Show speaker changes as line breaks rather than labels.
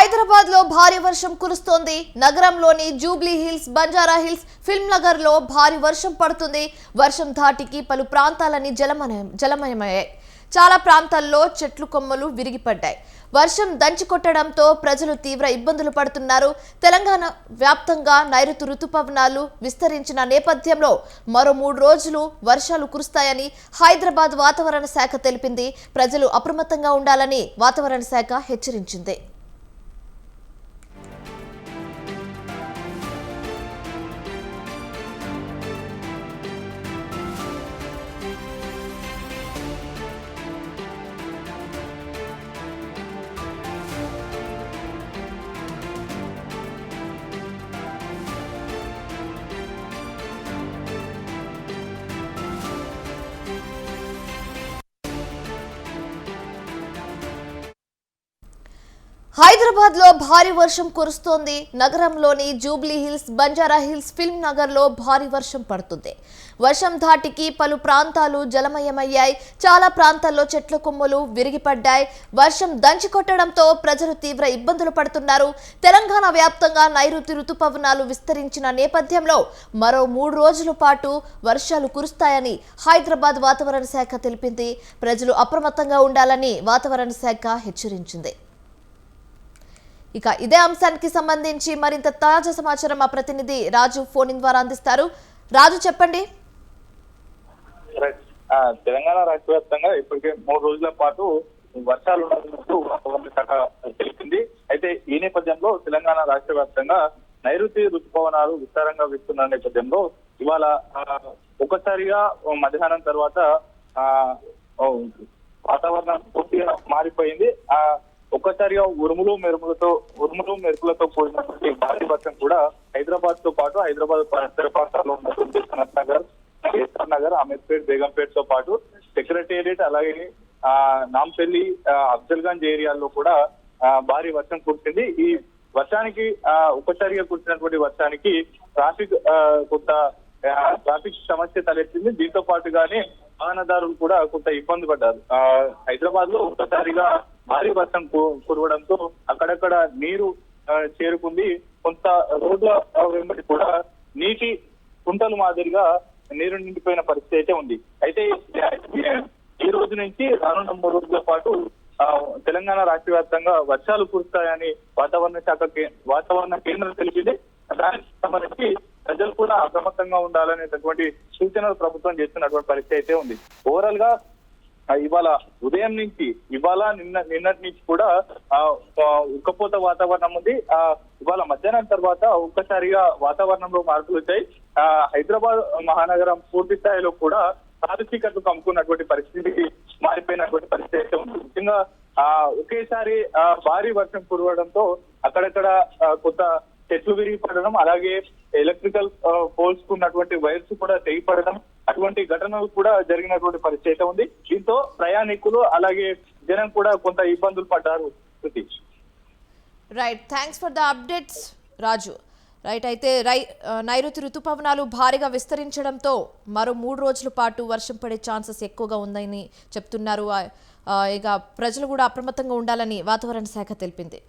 హైదరాబాద్లో భారీ వర్షం కురుస్తోంది. నగరంలోని జూబ్లీ హిల్స్ బంజారా హిల్స్ ఫిల్మ్ నగర్లో భారీ వర్షం పడుతుంది. వర్షం ధాటికి పలు ప్రాంతాలని జలమయం జలమయమయ్యాయి. చాలా ప్రాంతాల్లో చెట్లు కొమ్మలు విరిగిపడ్డాయి. వర్షం దంచి కొట్టడంతో ప్రజలు తీవ్ర ఇబ్బందులు పడుతున్నారు. తెలంగాణ వ్యాప్తంగా నైరుతి రుతుపవనాలు విస్తరించిన నేపథ్యంలో మరో మూడు రోజులు వర్షాలు కురుస్తాయని హైదరాబాద్ వాతావరణ శాఖ తెలిపింది. ప్రజలు అప్రమత్తంగా ఉండాలని వాతావరణ శాఖ హెచ్చరించింది. హైదరాబాద్లో భారీ వర్షం కురుస్తోంది. నగరంలోని జూబ్లీ హిల్స్ బంజారా హిల్స్ ఫిల్మ్ నగర్లో భారీ వర్షం పడుతుంది. వర్షం ధాటికి పలు ప్రాంతాలు జలమయమయ్యాయి. చాలా ప్రాంతాల్లో చెట్ల కొమ్మలు విరిగిపడ్డాయి. వర్షం దంచి కొట్టడంతో ప్రజలు తీవ్ర ఇబ్బందులు పడుతున్నారు. తెలంగాణ వ్యాప్తంగా నైరుతి రుతుపవనాలు విస్తరించిన నేపథ్యంలో మరో మూడు రోజుల పాటు వర్షాలు కురుస్తాయని హైదరాబాద్ వాతావరణ శాఖ తెలిపింది. ప్రజలు అప్రమత్తంగా ఉండాలని వాతావరణ శాఖ హెచ్చరించింది. ఇక ఇదే అంశానికి సంబంధించి మరింత తాజా సమాచారం మా ప్రతినిధి రాజు ఫోన్ ద్వారా అందిస్తారు. రాజు చెప్పండి.
తెలంగాణ రాష్ట్ర వ్యాప్తంగా ఇప్పటికే మూడు రోజుల పాటు వర్షాలు ఉన్నట్టు వాతావరణ శాఖ తెలిపింది. అయితే ఈ నేపథ్యంలో తెలంగాణ రాష్ట్ర వ్యాప్తంగా నైరుతి ఋతుపవనాలు విస్తారంగా వీస్తున్న నేపథ్యంలో ఇవాళ ఒకసారిగా మధ్యాహ్నం తర్వాత ఆ ఓ, వాతావరణం పూర్తిగా మారిపోయింది ఆ ఒక్కసారిగా ఉరుములు మెరుములతో ఉరుములు మెరుపులతో కూడినటువంటి భారీ వర్షం కూడా హైదరాబాద్తో పాటు హైదరాబాద్ పరిసర ప్రాంతాల్లో ఉన్నటువంటి సనత్ నగర్ కేసర్ నగర్ అమీర్పేట్ బేగంపేట్తో పాటు సెక్రటేరియట్ అలాగే ఆ నాంపల్లి ఆ, అఫ్జల్గంజ్ ఏరియాల్లో కూడా భారీ వర్షం కురిసింది. ఈ వర్షానికి ఆ, ఒక్కసారిగా కురిసినటువంటి వర్షానికి ట్రాఫిక్ కొంత ట్రాఫిక్ సమస్య తలెత్తింది. దీంతో పాటుగానే వాహనదారులు కూడా కొంత ఇబ్బంది పడ్డారు. ఆ, హైదరాబాద్లో ఒక్కసారిగా భారీ వర్షం కురవడంతో అక్కడక్కడ నీరు చేరుకుంది. కొంత రోడ్ల వెంబడి కూడా నీటి కుంటలు మాదిరిగా నీరు నిండిపోయిన పరిస్థితి అయితే ఉంది. అయితే ఈ రోజు నుంచి రానున్న మూడు రోజుల పాటు తెలంగాణ రాష్ట్ర వ్యాప్తంగా వర్షాలు కురుస్తాయని వాతావరణ శాఖ వాతావరణ కేంద్రం తెలిపింది. దానికి సంబంధించి ప్రజలు కూడా అప్రమత్తంగా ఉండాలనేటటువంటి సూచనలు ప్రభుత్వం చేస్తున్నటువంటి పరిస్థితి అయితే ఉంది. ఓవరాల్గా ఇవాళ ఉదయం నుంచి ఇవాళ నిన్న నిన్నటి నుంచి కూడా ఆ, ఉక్కపోత వాతావరణం ఉంది. ఆ ఇవాళ మధ్యాహ్నం తర్వాత ఒక్కసారిగా వాతావరణంలో మార్పులు వచ్చాయి. ఆ, హైదరాబాద్ మహానగరం పూర్తి స్థాయిలో కూడా కారు కమ్ముకున్నటువంటి పరిస్థితికి మారిపోయినటువంటి పరిస్థితి అయితే ఉంది. ముఖ్యంగా ఆ ఒకేసారి ఆ, భారీ వర్షం కురవడంతో అక్కడక్కడ కొత్త చెట్లు విరిగి పడడం అలాగే ఎలక్ట్రికల్ పోల్స్ ఉన్నటువంటి వైర్స్ కూడా తెగిపడడం అటువంటి ఘటనలు కూడా జరిగినటువంటి పరిస్థితి అయితే ఉంది. దీంతో ప్రయాణికులు అలాగే జనం కూడా కొంత ఇబ్బందులు పడ్డారు
right thanks for the updates Raju right అయితే రై నైరుతి రుతుపవనాలు భారీగా విస్తరించడంతో మరో మూడు రోజుల పాటు వర్షం పడే ఛాన్సెస్ ఎక్కువగా ఉందని చెప్తున్నారు. ఇక ప్రజలు కూడా అప్రమత్తంగా ఉండాలని వాతావరణ శాఖ తెలిపింది.